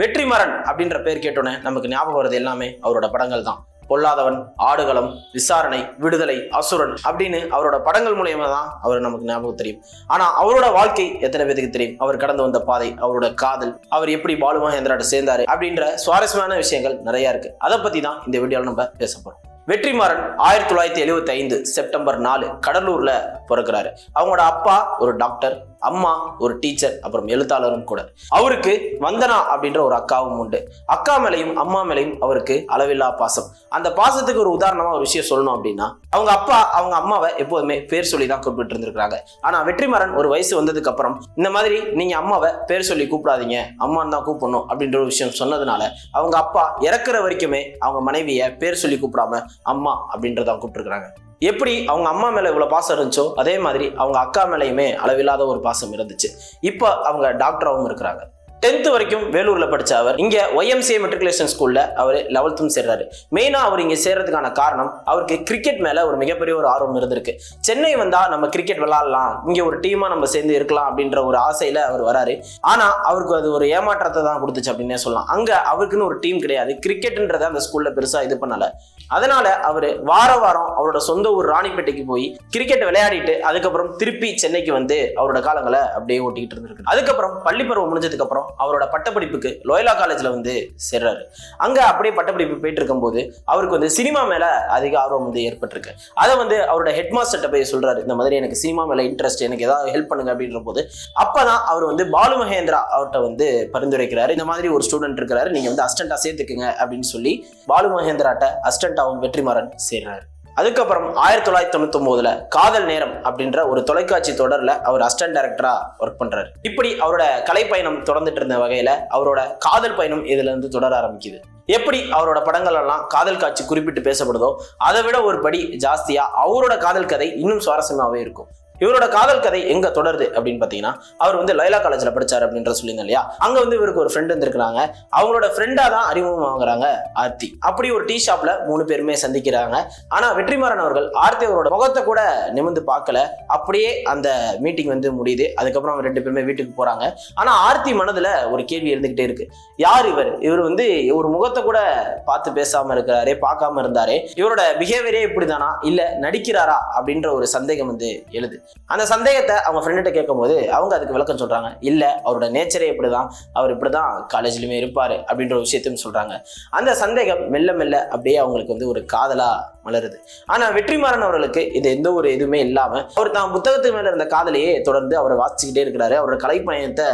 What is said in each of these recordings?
வெற்றிமரன் அப்படின்ற பேர் கேட்டோன்னே நமக்கு ஞாபகம் வருது எல்லாமே அவரோட படங்கள் தான் பொல்லாதவன் ஆடுகளம் விசாரணை விடுதலை அசுரன் அப்படின்னு அவரோட படங்கள் மூலியமா தான் அவர் நமக்கு ஞாபகம் தெரியும். ஆனா அவரோட வாழ்க்கை எத்தனை பேருக்கு தெரியும்? அவர் கடந்து வந்த பாதை அவரோட காதல் அவர் எப்படி பாலு மகேந்திராட்ட சேர்ந்தாரு அப்படின்ற சுவாரஸ்யமான விஷயங்கள் நிறைய இருக்கு. அதை பத்தி தான் இந்த வீடியோவில் நம்ம பேச போறோம். வெற்றிமாறன் ஆயிரத்தி தொள்ளாயிரத்தி எழுபத்தி ஐந்து செப்டம்பர் நாலு கடலூர்ல பிறக்கிறாரு. அவங்களோட அப்பா ஒரு டாக்டர் அம்மா ஒரு டீச்சர் அப்புறம் எழுத்தாளரும் கூட. அவருக்கு வந்தனா அப்படின்ற ஒரு அக்காவும் உண்டு. அக்கா மேலையும் அம்மா மேலையும் அவருக்கு அளவில்லா பாசம். அந்த பாசத்துக்கு ஒரு உதாரணமா ஒரு விஷயம் சொல்லணும் அப்படின்னா அவங்க அப்பா அவங்க அம்மாவை எப்போதுமே பேர் சொல்லி தான் கூப்பிட்டு இருந்திருக்காங்க ஆனா வெற்றிமாறன் ஒரு வயசு வந்ததுக்கு அப்புறம் இந்த மாதிரி நீங்க அம்மாவை பேர் சொல்லி கூப்பிடாதீங்க அம்மான்னு தான் கூப்பிடணும் அப்படின்ற ஒரு விஷயம் சொன்னதுனால அவங்க அப்பா இறக்குற வரைக்குமே அவங்க மனைவியை பேர் சொல்லி கூப்பிடாம அம்மா அப்படின்றதான் கூப்பிட்டுருக்காங்க எப்படி அவங்க அம்மா மேலே இவ்வளோ பாசம் இருந்துச்சோ அதே மாதிரி அவங்க அக்கா மேலேயுமே அளவில்லாத ஒரு பாசம் இருந்துச்சு. இப்போ அவங்க டாக்டராகவும் இருக்கிறாங்க. டென்த் வரைக்கும் வேலூர்ல படிச்ச அவர் இங்க ஒய்எம்சிஏ மெட்ரிகுலேஷன் ஸ்கூல்ல அவர் லெவல்த்தும் சேர்றாரு. மெயினா அவர் இங்க சேர்றதுக்கான காரணம் அவருக்கு கிரிக்கெட் மேல ஒரு மிகப்பெரிய ஒரு ஆர்வம் இருந்திருக்கு. சென்னை வந்தா நம்ம கிரிக்கெட் விளாடலாம் இங்க ஒரு டீமா நம்ம சேர்ந்து இருக்கலாம் அப்படின்ற ஒரு ஆசையில அவர் வராரு. ஆனா அவருக்கு அது ஒரு ஏமாற்றத்தை தான் கொடுத்துச்சு அப்படின்னே சொல்லலாம். அங்க அவருக்குன்னு ஒரு டீம் கிடையாது கிரிக்கெட்ன்றதை அந்த ஸ்கூல்ல பெருசா இது பண்ணல. அதனால அவர் வார வாரம் அவரோட சொந்த ஊர் ராணிப்பேட்டைக்கு போய் கிரிக்கெட் விளையாடிட்டு அதுக்கப்புறம் திருப்பி சென்னைக்கு வந்து அவரோட காலங்களை அப்படியே ஓட்டிக்கிட்டு இருந்திருக்கு அதுக்கப்புறம் பள்ளி பருவம் முடிஞ்சதுக்கு அப்புறம் அவரோட பட்டப்படிப்புக்கு லோயலா காலேஜில் வந்து சேர்றாரு. அங்கே அப்படியே பட்டப்படிப்பு போயிட்டு இருக்கும்போது அவருக்கு வந்து சினிமா மேலே அதிக ஆர்வம் வந்து ஏற்பட்டிருக்கு. அதை வந்து அவரோட ஹெட் மாஸ்டர்கிட்ட போய் சொல்கிறாரு இந்த மாதிரி எனக்கு சினிமா மேலே இன்ட்ரெஸ்ட் எனக்கு ஏதாவது ஹெல்ப் பண்ணுங்க அப்படின்ற போது அப்பதான் அவர் வந்து பாலு மகேந்திரா அவர்கிட்ட வந்து பரிந்துரைக்கிறாரு. இந்த மாதிரி ஒரு ஸ்டூடெண்ட் இருக்கிறாரு நீங்கள் வந்து அஸ்டண்ட்டாக சேர்த்துக்குங்க அப்படின்னு சொல்லி பாலு மகேந்திராட்ட அஸ்டண்ட்டாகவும் வெற்றிமாறன் சேர்றாரு. அதுக்கப்புறம் ஆயிரத்தி தொள்ளாயிரத்தி தொண்ணூத்தி ஒன்பதுல காதல் நேரம் அப்படின்ற ஒரு தொலைக்காட்சி தொடர்ல அவர் அசிஸ்டன்ட் டைரக்டரா ஒர்க் பண்றாரு. இப்படி அவரோட கலை பயணம் தொடர்ந்துட்டு இருந்த வகையில அவரோட காதல் பயணம் இதுல இருந்து தொடர ஆரம்பிக்குது. எப்படி அவரோட படங்கள் எல்லாம் காதல் காட்சி குறிப்பிட்டு பேசப்படுதோ அதை விட ஒரு படி ஜாஸ்தியா அவரோட காதல் கதை இன்னும் சுவாரஸ்யமாவே இருக்கும். இவரோட காதல் கதை எங்க தொடருது அப்படின்னு பாத்தீங்கன்னா அவர் வந்து லைலா காலேஜ்ல படிச்சார் அப்படின்ற சொல்லியிருந்தேன் இல்லையா? அங்க வந்து இவருக்கு ஒரு ஃப்ரெண்ட் வந்திருக்கிறாங்க. அவங்களோட ஃப்ரெண்டா தான் அறிமுகம் ஆகுறாங்க ஆர்த்தி. அப்படி ஒரு டீ ஷாப்ல மூணு பேருமே சந்திக்கிறாங்க. ஆனா வெற்றிமாறன் அவர்கள் ஆர்த்தி அவரோட முகத்தை கூட நிமிந்து பார்க்கல. அப்படியே அந்த மீட்டிங் வந்து முடியுது. அதுக்கப்புறம் அவங்க ரெண்டு பேருமே வீட்டுக்கு போறாங்க. ஆனா ஆர்த்தி மனதுல ஒரு கேள்வி இருந்துகிட்டே இருக்கு. யார் இவர்? இவர் வந்து ஒரு முகத்தை கூட பார்த்து பேசாம இருக்கிறாரே பார்க்காம இருந்தாரே. இவரோட பிஹேவியரே இப்படிதானா? இல்ல நடிக்கிறாரா? அப்படின்ற ஒரு சந்தேகம் வந்து எழுது. அந்த சந்தேகத்தை அவங்க ஃப்ரெண்ட்ட கேட்கும்போது அவங்க அதுக்கு விளக்கம் சொல்றாங்க. இல்லை அவரோட நேச்சரே இப்படிதான். அவர் இப்படிதான் காலேஜ்லையுமே இருப்பார் அப்படின்ற ஒரு விஷயத்தையும் சொல்றாங்க. அந்த சந்தேகம் மெல்ல மெல்ல அப்படியே அவங்களுக்கு வந்து ஒரு காதலாக மலருது. ஆனா வெற்றிமாறன் அவர்களுக்கு இது எந்த ஒரு இதுவுமே இல்லாம அவர் தான் புத்தகத்து மேல இருந்த காதலையே தொடர்ந்து அவரை வாசிச்சுக்கிட்டே இருக்கிறாரு. அவரோட கலைப்பயணத்தை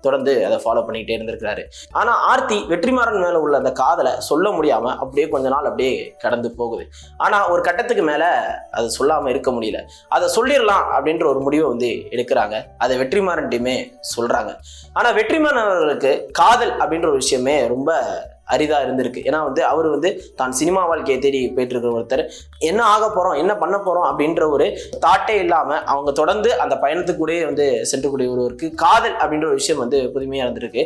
தொடர்ந்து அதை ஃபாலோ பண்ணிக்கிட்டே இருந்திருக்கிறாரு. ஆனா ஆர்த்தி வெற்றிமாறன் மேல உள்ள அந்த காதலை சொல்ல முடியாம அப்படியே கொஞ்ச நாள் அப்படியே கடந்து போகுது. ஆனா ஒரு கட்டத்துக்கு மேல அது சொல்லாம இருக்க முடியல. அதை சொல்லிடலாம் அப்படின்ற ஒரு முடிவை வந்து எடுக்கிறாங்க. அதை வெற்றிமாறன்ட்டையுமே சொல்றாங்க. ஆனா வெற்றிமாறன் அவர்களுக்கு காதல் அப்படின்ற ஒரு விஷயமே ரொம்ப அரிதா இருந்திருக்கு. ஏன்னா வந்து அவர் வந்து தான் சினிமா வாழ்க்கையை தேடி போயிட்டு இருக்கிற ஒருத்தர். என்ன ஆக போறோம் என்ன பண்ண போறோம் அப்படின்ற ஒரு தாட்டே இல்லாம அவங்க தொடர்ந்து அந்த பயணத்துக்கூடயே வந்து சென்றுக்கூடிய ஒருவருக்கு காதல் அப்படின்ற ஒரு விஷயம் வந்து புதுமையா இருந்திருக்கு.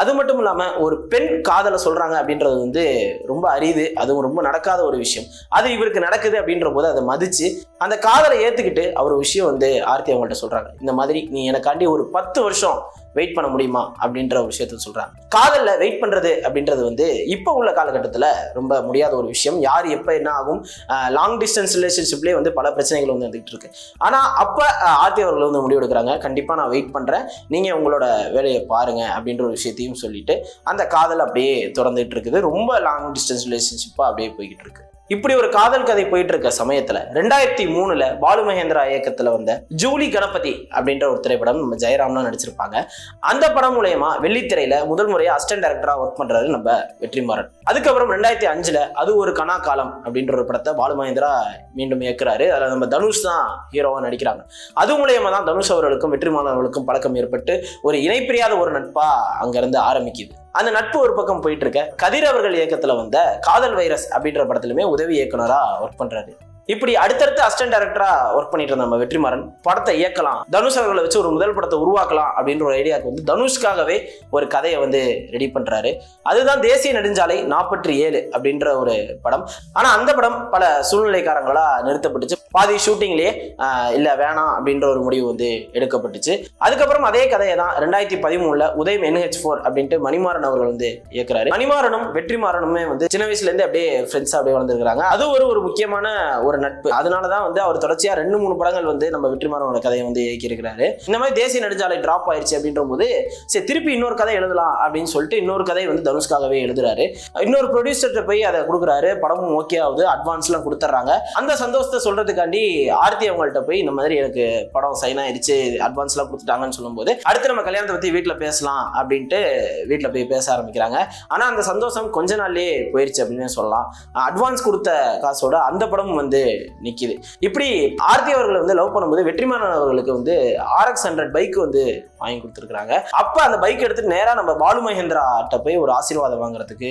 அது மட்டும் இல்லாமல் ஒரு பெண் காதலை சொல்கிறாங்க அப்படின்றது வந்து ரொம்ப அரியுது அதுவும் ரொம்ப நடக்காத ஒரு விஷயம். அது இவருக்கு நடக்குது அப்படின்ற போது அதை மதித்து அந்த காதலை ஏற்றுக்கிட்டு அவர் விஷயம் வந்து ஆர்த்தி அவங்கள்ட்ட சொல்கிறாங்க இந்த மாதிரி நீ எனக்காண்டி ஒரு பத்து வருஷம் வெயிட் பண்ண முடியுமா? அப்படின்ற ஒரு விஷயத்த சொல்கிறாங்க காதலில் வெயிட் பண்ணுறது அப்படின்றது வந்து இப்போ உள்ள காலகட்டத்தில் ரொம்ப முடியாத ஒரு விஷயம். யார் எப்போ என்ன ஆகும்? லாங் டிஸ்டன்ஸ் ரிலேஷன்ஷிப்லேயே வந்து பல பிரச்சனைகள் வந்து வந்துகிட்டு இருக்கு. ஆனால் அப்போ ஆர்த்தி அவர்கள் வந்து முடிவெடுக்கிறாங்க. கண்டிப்பாக நான் வெயிட் பண்ணுறேன் நீங்கள் உங்களோட வேலையை பாருங்க அப்படின்ற ஒரு விஷயத்தையும் சொல்லிட்டு அந்த காதல் அப்படியே தொடர்ந்துட்டு இருக்குது. ரொம்ப லாங் டிஸ்டன்ஸ் ரிலேஷன்ஷிப்பாக அப்படியே போய்கிட்டு இருக்கு. இப்படி ஒரு காதல் கதை போயிட்டு இருக்க சமயத்துல ரெண்டாயிரத்தி மூணுல பாலு மகேந்திரா இயக்கத்துல வந்த ஜூலி கணபதி அப்படின்ற ஒரு திரைப்படம் நம்ம ஜெயராம்லாம் நடிச்சிருப்பாங்க. அந்த படம் மூலயமா வெள்ளித்திரையில முதல் முறையா அசிஸ்டன்ட் டைரக்டரா ஒர்க் பண்றாரு நம்ம வெற்றிமாறன். அதுக்கப்புறம் ரெண்டாயிரத்தி அஞ்சுல அது ஒரு கனா காலம் அப்படின்ற ஒரு படத்தை பாலு மகேந்திரா மீண்டும் இயக்குறாரு. அதுல நம்ம தனுஷ் தான் ஹீரோவா நடிக்கிறாங்க. அது மூலயமா தான் தனுஷ் அவர்களுக்கும் வெற்றிமாறன் அவர்களுக்கும் பழக்கம் ஏற்பட்டு ஒரு இணைப்பிரியாத ஒரு நட்பா அங்கிருந்து ஆரம்பிக்குது. அந்த நட்பு ஒரு பக்கம் போயிட்டு இருக்க. கதிர் அவர்கள் இயக்கத்துல வந்த காதல் வைரஸ் அப்படின்ற படத்திலுமே உதவி இயக்குனரா ஒர்க் பண்றாரு. இப்படி அடுத்தடுத்து அசிஸ்டன்ட் டேரக்டரா ஒர்க் பண்ணிட்டு இருந்த நம்ம வெற்றிமாறன் படத்தை இயக்கலாம். தனுஷ் அவர்களை வச்சு ஒரு முதல் படத்தை உருவாக்கலாம் அப்படின்ற ஒரு ஐடியாவுக்கு வந்து தனுஷ்காகவே ஒரு கதையை வந்து ரெடி பண்றாரு. அதுதான் தேசிய நெடுஞ்சாலை நாற்பத்தி ஏழு அப்படின்ற ஒரு படம். ஆனா அந்த படம் பல சூழ்நிலைக்காரங்களா நிறுத்தப்பட்டுச்சு. பாதி ஷூட்டிங்லயே இல்ல வேணாம் அப்படின்ற ஒரு முடிவு வந்து எடுக்கப்பட்டுச்சு. அதுக்கப்புறம் அதே கதையை தான் ரெண்டாயிரத்தி பதிமூணுல உதயம் என்ஹெச் ஃபோர் அப்படின்ட்டு மணிமாறன் அவர்கள் வந்து இயக்குறாரு. மணிமாறனும் வெற்றிமாறனுமே வந்து சின்ன வயசுல இருந்து அப்படியே ஃப்ரெண்ட்ஸா அப்படியே வளர்ந்துருக்காங்க அது ஒரு ஒரு முக்கியமான ஒரு நட்பு. அதனால தான் வந்து அவர் தொடர்ச்சியா ரெண்டு மூணு படங்கள் வந்து நம்ம வெற்றிமாறனோட கதையை வந்து இயக்கியிருக்கிறாரு. இந்த மாதிரி தேசிய நெடுஞ்சாலை டிராப் ஆயிடுச்சு அப்படின்ற போது சரி திருப்பி இன்னொரு கதை எழுதலாம் அப்படின்னு சொல்லிட்டு இன்னொரு கதை வந்து தனுஷ்காகவே எழுதுறாரு. இன்னொரு ப்ரொடியூசர்கிட்ட போய் அதை கொடுக்குறாரு. படமும் ஓகே ஆகுது. அட்வான்ஸ்லாம் கொடுத்துட்றாங்க. அந்த சந்தோஷத்தை சொல்றதுக்காண்டி ஆர்த்தி அவங்கள்ட்ட போய் இந்த மாதிரி எனக்கு படம் சைன் ஆயிடுச்சு அட்வான்ஸ்லாம் கொடுத்துட்டாங்கன்னு சொல்லும்போது அடுத்து நம்ம கல்யாணத்தை பத்தி வீட்டில் பேசலாம் அப்படின்ட்டு வீட்டில் போய் பேச ஆரம்பிக்கிறாங்க. ஆனால் அந்த சந்தோஷம் கொஞ்ச நாள்லேயே போயிருச்சு அப்படின்னு சொல்லலாம். அட்வான்ஸ் கொடுத்த காசோட அந்த படமும் வந்து நிற்கிது இப்படி ஆர்த்தி அவர்களை வந்து லவ் பண்ணும்போது வெற்றிமாறன் அவர்களுக்கு வந்து ஆர்எக்ஸ் ஹண்ட்ரட் பைக் வந்து வாங்கி கொடுத்துருக்குறாங்க. அப்ப அந்த பைக் எடுத்துட்டு நேரா நம்ம பாலு மகேந்திராட்ட போய் ஒரு ஆசீர்வாதம் வாங்குறதுக்கு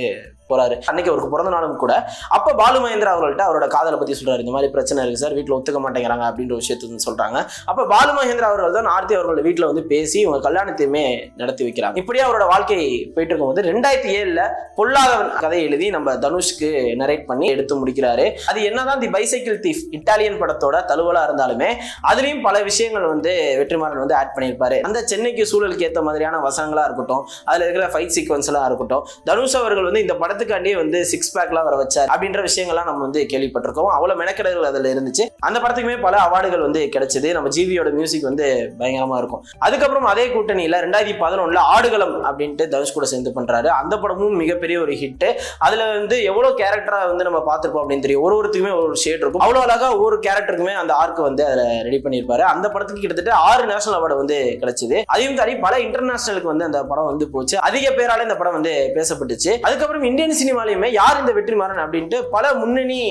போறாரு. அன்னைக்கு அவருக்கு பிறந்த நாளும் கூட. அப்ப பாலு மகேந்திரா அவர்கள்ட்ட அவரோட காதலை பத்தி சொல்றாரு. இந்த மாதிரி பிரச்சனை இருக்கு சார். வீட்டுல ஒத்துக்க மாட்டேங்கிறாங்க அப்படின்ற விஷயத்தை சொல்றாங்க. அப்ப பாலு மகேந்திரா அவர்கள் தான் ஆர்த்தி அவர்களோட வீட்டுல வந்து பேசி இவங்க கல்யாணத்தையுமே நடத்தி வைக்கிறாங்க. இப்படியே அவரோட வாழ்க்கை போயிட்டு இருக்கும்போது ரெண்டாயிரத்தி ஏழுல பொல்லாதவன் கதை எழுதி நம்ம தனுஷ்க்கு நரேட் பண்ணி எடுத்து முடிக்கிறாரு. அது என்னதான் தி பைசைக்கிள் தீஃப் இட்டாலியன் படத்தோட தழுவலா இருந்தாலுமே அதுலயும் பல விஷயங்கள் வந்து வெற்றிமாறன் வந்து ஆட் பண்ணியிருப்பாரு. அந்த சென்னைக்கு சூழலுக்கு ஏற்ற மாதிரியான வசனங்களா இருக்கட்டும் அதுல இருக்கிற ஃபைட் சீக்வன்ஸ்லாம் இருக்கட்டும் தனுஷ் அவர்கள் வந்து இந்த படத்துக்காண்டியே வந்து சிக்ஸ் பேக்லாம் வர வச்சார். அப்படின்ற விஷயங்கள்லாம் நம்ம வந்து கேள்விப்பட்டிருக்கோம். அவ்வளவு மெனக்கெடல்கள் அதுல இருந்துச்சு. அந்த படத்துக்குமே பல அவார்டுகள் வந்து கிடைச்சது. நம்ம ஜிவியோட மியூசிக் வந்து பயங்கரமா இருக்கும். அதுக்கப்புறம் அதே கூட்டணியில ரெண்டாயிரத்தி பதினொன்னுல ஆடுகளம் அப்படின்ட்டு தனுஷ் கூட சேர்ந்து பண்றாரு. அந்த படமும் மிகப்பெரிய ஒரு ஹிட் அதுல வந்து எவ்வளவு கேரக்டரா வந்து நம்ம பார்த்துருப்போம் அப்படின்னு தெரியும். ஒரு ஒருத்துக்குமே ஒரு ஷேட் இருக்கும். அவ்வளோ அழகா ஒவ்வொரு கேரக்டருக்குமே அந்த ஆர்க் வந்து அதில் ரெடி பண்ணியிருப்பாரு. அந்த படத்துக்கு கிட்டத்தட்ட ஆறு நேஷனல் அவார்டு வந்து கிடைச்சது. அதையும் தாண்டி பல இன்டர்நேஷனலுக்கு வந்து அந்த படம் வந்து போச்சு. அதிக பேரால இந்த படம் வந்து பேசப்பட்டுச்சு. அதுக்கப்புறம் இந்தியன் சினிமாலையுமே யார் இந்த வெற்றிமாறன் அப்படின்ட்டு பல முன்னணி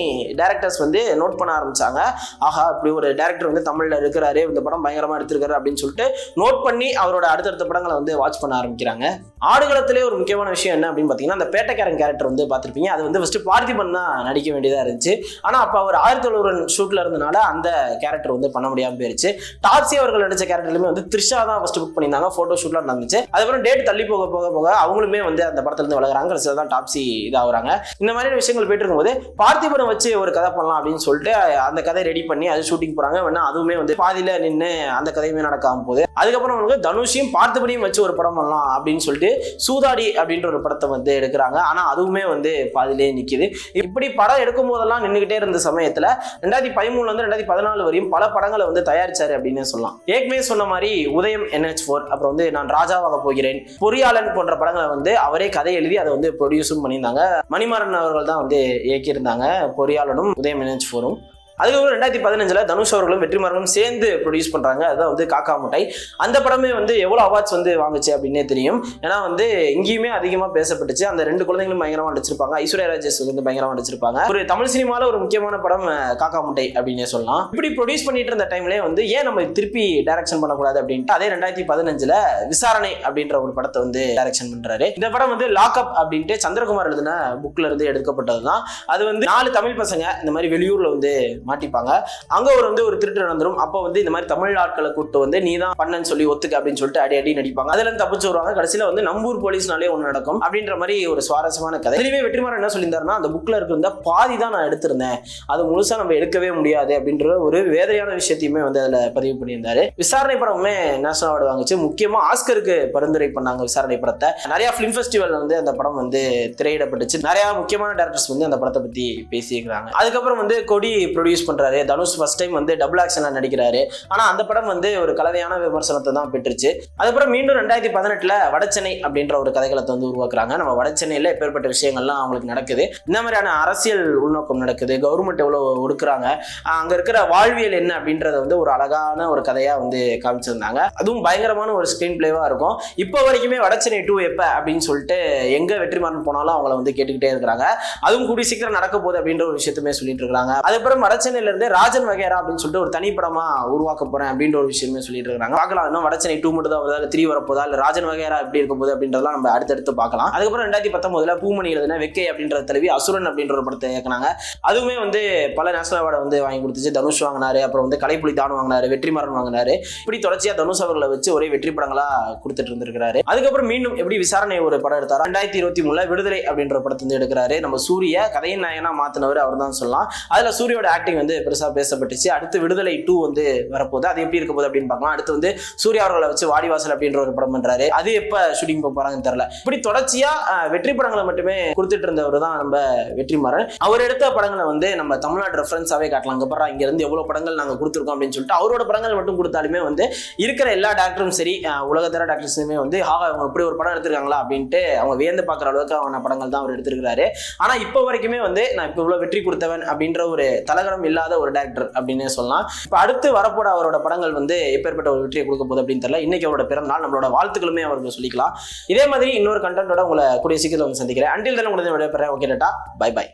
டேரக்டர்ஸ் வந்து நோட் பண்ண ஆரம்பிச்சாங்க. ஆஹா இப்படி ஒரு டேரக்டர் வந்து தமிழ்ல இருக்கிறாரு இந்த படம் பயங்கரமா எடுத்திருக்காரு அப்படின்னு சொல்லிட்டு நோட் பண்ணி அவரோட அடுத்தடுத்த படங்களை வந்து வாட்ச் பண்ண ஆரம்பிக்கிறாங்க. ஆடுகளத்திலே ஒரு முக்கியமான விஷயம் என்ன அப்படின்னு பார்த்தீங்கன்னா அந்த பேட்டைக்காரன் கேரக்டர் வந்து பார்த்துருப்பீங்க. அது வந்து ஃபர்ஸ்ட் பார்த்திபன் தான் நடிக்க வேண்டியதா இருந்துச்சு. ஆனா அப்ப அவர் ஆயிரத்தி தொள்ளாயிரம் ஷூட்ல இருந்தனால அந்த கேரக்டர் வந்து பண்ண முடியாம போயிருச்சு. டாப்ஸி அவர்கள் நடிச்ச கேரக்டர்லுமே வந்து த்ரிஷா தான் ஃபர்ஸ்ட் புக் பண்ணியிருந்தாங்க. போட்டோ ஷூட்லாம் நடந்துச்சு. அதுக்கப்புறம் டேட் தள்ளி போக போக போக அவங்களுமே வந்து அந்த படத்துல இருந்து கடைசியில் தான் டாப்ஸி இதாகிறாங்க. இந்த மாதிரியான விஷயங்கள் போயிட்டு இருக்கும்போது பார்த்திபுரம் வச்சு ஒரு கதை பண்ணலாம் அப்படின்னு சொல்லிட்டு அந்த கதை ரெடி பண்ணி அது ஷூட்டிங் போறாங்க. வேணா அதுவுமே வந்து பாதியில நின்று அந்த கதையுமே நடக்காம போகுது. அதுக்கப்புறம் அவங்களுக்கு தனுஷையும் பார்த்திபனையும் வச்சு ஒரு படம் பண்ணலாம் அப்படின்னு சொல்லிட்டு சூதாடி அப்படின்ற ஒரு படத்தை வந்து எடுக்கிறாங்க. ஆனா அதுவுமே வந்து பாதியிலே நிக்குது. இப்படி படம் எடுக்கும் போதெல்லாம் நின்றுகிட்டே இருந்த சமயத்தில் ரெண்டாயிரத்தி பதிமூணுல இருந்து ரெண்டாயிரத்தி பதினாலு வரையும் பல படங்களை வந்து தயாரிச்சாரு அப்படின்னு சொல்லலாம். ஏற்கனவே சொன்ன மாதிரி உதயம் என்ஹெச் ஃபோர் அப்புறம் வந்து நான் ராஜாவாக போகிறேன் பொறியாளன் போன்ற படங்களை வந்து அவரே கதை எழுதி அதை வந்து ப்ரொடியூஸும் பண்ணியிருந்தாங்க. மணிமாறன் அவர்கள் தான் வந்து இயக்கியிருந்தாங்க பொறியாளனும் உதயம் என்ஹெச் ஃபோரும் அதுக்கப்புறம் ரெண்டாயிரத்தி பதினஞ்சுல தனுஷ் அவர்களும் வெற்றிமாறனும் சேர்ந்து ப்ரொடியூஸ் பண்றாங்க. அதுதான் வந்து காக்கா முட்டை. அந்த படமே வந்து எவ்வளவு அவார்ட்ஸ் வந்து வாங்குச்சு அப்படின்னே தெரியும். ஏன்னா வந்து எங்கேயுமே அதிகமா பேசப்பட்டுச்சு. அந்த ரெண்டு குழந்தைங்களும் பயங்கரமா நடிச்சிருப்பாங்க. ஐஸ்வர்யா ராஜேஷ் வந்து பயங்கரமா நடிச்சிருப்பாங்க. ஒரு தமிழ் சினிமால ஒரு முக்கியமான படம் காக்கா முட்டை அப்படின்னே சொல்லலாம். இப்படி ப்ரொடியூஸ் பண்ணிட்டு இருந்த டைம்ல வந்து ஏன் நம்ம திருப்பி டைரக்ஷன் பண்ணக்கூடாது அப்படின்ட்டு அதே ரெண்டாயிரத்தி பதினஞ்சுல விசாரணை அப்படின்ற ஒரு படத்தை வந்து டைரக்ஷன் பண்றாரு. இந்த படம் வந்து லாக்அப் அப்படின்ட்டு சந்திரகுமார் எழுதின புக்ல இருந்து எடுக்கப்பட்டது தான் அது வந்து நாலு தமிழ் பசங்க இந்த மாதிரி வெளியூர்ல வந்து மாட்டிப்பாங்க அங்க ஒரு வந்து ஒரு திருட்டு நடந்துரும். அப்போ வந்து இந்த மாதிரி தமிழ் ஆட்களை கூப்பிட்டு வந்து நீ தான் பண்ணன்னு சொல்லி ஒத்துக்க அப்படின்னு சொல்லிட்டு அடி அடி நடிப்பாங்க அதுல இருந்து தப்பிச்சு வருவாங்க. கடைசியில வந்து நம்பூர் போலீஸ்னாலே ஒன்று நடக்கும். அப்படின்ற மாதிரி ஒரு சுவாரஸ்யமான கதை. இதுலயுமே வெற்றிமாறன் என்ன சொல்லியிருந்தாருன்னா அந்த புக்ல இருக்கிற பாதி தான் நான் எடுத்திருந்தேன். அது முழுசா நம்ம எடுக்கவே முடியாது அப்படின்ற ஒரு வேதனையான விஷயத்தையுமே வந்து அதுல பதிவு பண்ணியிருந்தாரு. விசாரணை படமுமே நேஷனல் அவார்டு வாங்கிச்சு. முக்கியமா ஆஸ்கருக்கு பரிந்துரை பண்ணாங்க விசாரணை படத்தை. நிறைய ஃபிலிம் ஃபெஸ்டிவல் வந்து அந்த படம் வந்து திரையிடப்பட்டுச்சு. நிறைய முக்கியமான டேரக்டர்ஸ் வந்து அந்த படத்தை பத்தி பேசியிருக்கிறாங்க. அதுக்கப்புறம் வந்து கொடி ப்ரொடியூஸ் பண்றாரு. தனுஷ் ஃபர்ஸ்ட் டைம் வந்து டபுள் ஆக்ஷனாக நடிக்கிறாரு. ஆனால் அந்த படம் வந்து ஒரு கலவையான விமர்சனத்தை தான் பெற்றுச்சு. அதுக்கப்புறம் மீண்டும் ரெண்டாயிரத்தி பதினெட்டில் வடச்சென்னை அப்படின்ற ஒரு கதைகளத்தை வந்து உருவாக்குறாங்க. நம்ம வடச்சென்னையில் எப்பேற்பட்ட விஷயங்கள்லாம் அவங்களுக்கு நடக்குது. இந்த மாதிரியான அரசியல் உள்நோக்கம் நடக்குது. கவர்மெண்ட் எவ்வளோ ஒடுக்குறாங்க. அங்கே இருக்கிற வாழ்வியல் என்ன அப்படின்றத வந்து ஒரு அழகான ஒரு கதையாக வந்து காமிச்சிருந்தாங்க. அதுவும் பயங்கரமான ஒரு ஸ்க்ரீன் பிளேவாக இருக்கும். இப்போ வரைக்குமே வடச்சென்னை டூ எப்போ அப்படின்னு சொல்லிட்டு எங்கே வெற்றிமாறன் போனாலும் அவங்கள வந்து கேட்டுக்கிட்டே இருக்கிறாங்க. அதுவும் கூடி சீக்கிரம் நடக்க போகுது அப்படின்ற ஒரு விஷயத்துமே சொல்லிட்டு இருக்காங்க. அதுக்கப்புறம் வடச்சென்னை வடச்சென்னையில இருந்து ராஜன் வகையரா அப்படின்னு சொல்லிட்டு ஒரு தனிப்படமா உருவாக்க போறேன் அப்படின்ற ஒரு விஷயமே சொல்லிட்டு இருக்காங்க. பார்க்கலாம் இன்னும் வடச்சென்னை டூ மட்டும் தான் வருதா இல்லை த்ரீ வரப்போதா? இல்லை ராஜன் வகேரா எப்படி இருக்க போகுது அப்படின்றதெல்லாம் நம்ம அடுத்தடுத்து பார்க்கலாம். அதுக்கப்புறம் ரெண்டாயிரத்தி பத்தொன்பதுல பூமணி எழுதின வெக்கை அப்படின்ற தலைவி அசுரன் அப்படின்ற ஒரு படத்தை இயக்குனாங்க. அதுவுமே வந்து பல நேஷனல் அவார்டை வந்து வாங்கி கொடுத்துச்சு. தனுஷ் வாங்கினாரு அப்புறம் வந்து கலைப்புலி தான் வாங்கினாரு வெற்றிமாறன் வாங்கினாரு. இப்படி தொடர்ச்சியா தனுஷ் அவர்களை வச்சு ஒரே வெற்றி படங்களா கொடுத்துட்டு இருந்திருக்காரு அதுக்கப்புறம் மீண்டும் எப்படி விசாரணை ஒரு படம் எடுத்தார்? ரெண்டாயிரத்தி இருபத்தி மூணுல விடுதலை அப்படின்ற படத்தை வந்து எடுக்கிறாரு. நம்ம சூரிய கதையின் நாயகனா மாத்தினவர் அவர் தான் சொல்லலாம். அதுல சூரியோட ஆக்டிங் வந்து பெருசா பேசப்பட்டுச்சு. அடுத்து விடுதலை டூ வந்து வரப்போகுது. அது எப்படி இருக்க போகுது அப்படின்னு பார்க்கலாம். அடுத்து வந்து சூர்யா அவர்களை வச்சு வாடிவாசல் அப்படின்ற ஒரு படம் பண்றாரு. அது எப்ப ஷூட்டிங் போக போறாங்கன்னு தெரியல. இப்படி தொடர்ச்சியா வெற்றி படங்களை மட்டுமே கொடுத்துட்டு இருந்தவர் தான் நம்ம வெற்றிமாறன். அவர் எடுத்த படங்களை வந்து நம்ம தமிழ்நாடு ரெஃபரன்ஸாவே காட்டலாம். அங்க பாரு இங்க இருந்து எவ்வளவு படங்கள் நாங்க கொடுத்துருக்கோம் அப்படின்னு சொல்லிட்டு அவரோட படங்கள் மட்டும் கொடுத்தாலுமே வந்து இருக்கிற எல்லா டாக்டரும் சரி உலகத்தர டாக்டர்ஸுமே வந்து ஆகா அவங்க இப்படி ஒரு படம் எடுத்திருக்காங்களா? அப்படின்ட்டு அவங்க வியந்து பார்க்குற அளவுக்கு அவன படங்கள் தான் அவர் எடுத்திருக்கிறாரு. ஆனா இப்போ வரைக்குமே வந்து நான் இப்போ இவ்வளவு வெற்றி கொடுத்தவன் அப்படின்ற ஒரு தலகரம் இல்லாத ஒரு டேரக்டர் அப்படின்னே சொல்லலாம். இப்போ அடுத்து வரப்போட அவரோட படங்கள் வந்து எப்பேற்பட்ட ஒரு வெற்றியை கொடுக்க போகுது அப்படின்னு தெரியல. இன்னைக்கு அவரோட பிறந்தநாள் நம்மளோட வாழ்த்துக்களுமே அவருக்கு சொல்லிக்கலாம். இதே மாதிரி இன்னொரு கண்டென்ட்டோட உங்களை கூடிய சீக்கிரத்தில் வந்து சந்திக்கிறேன். அண்டில் தானே உடனே விடைபெறேன். ஓகே டேட்டா பை பை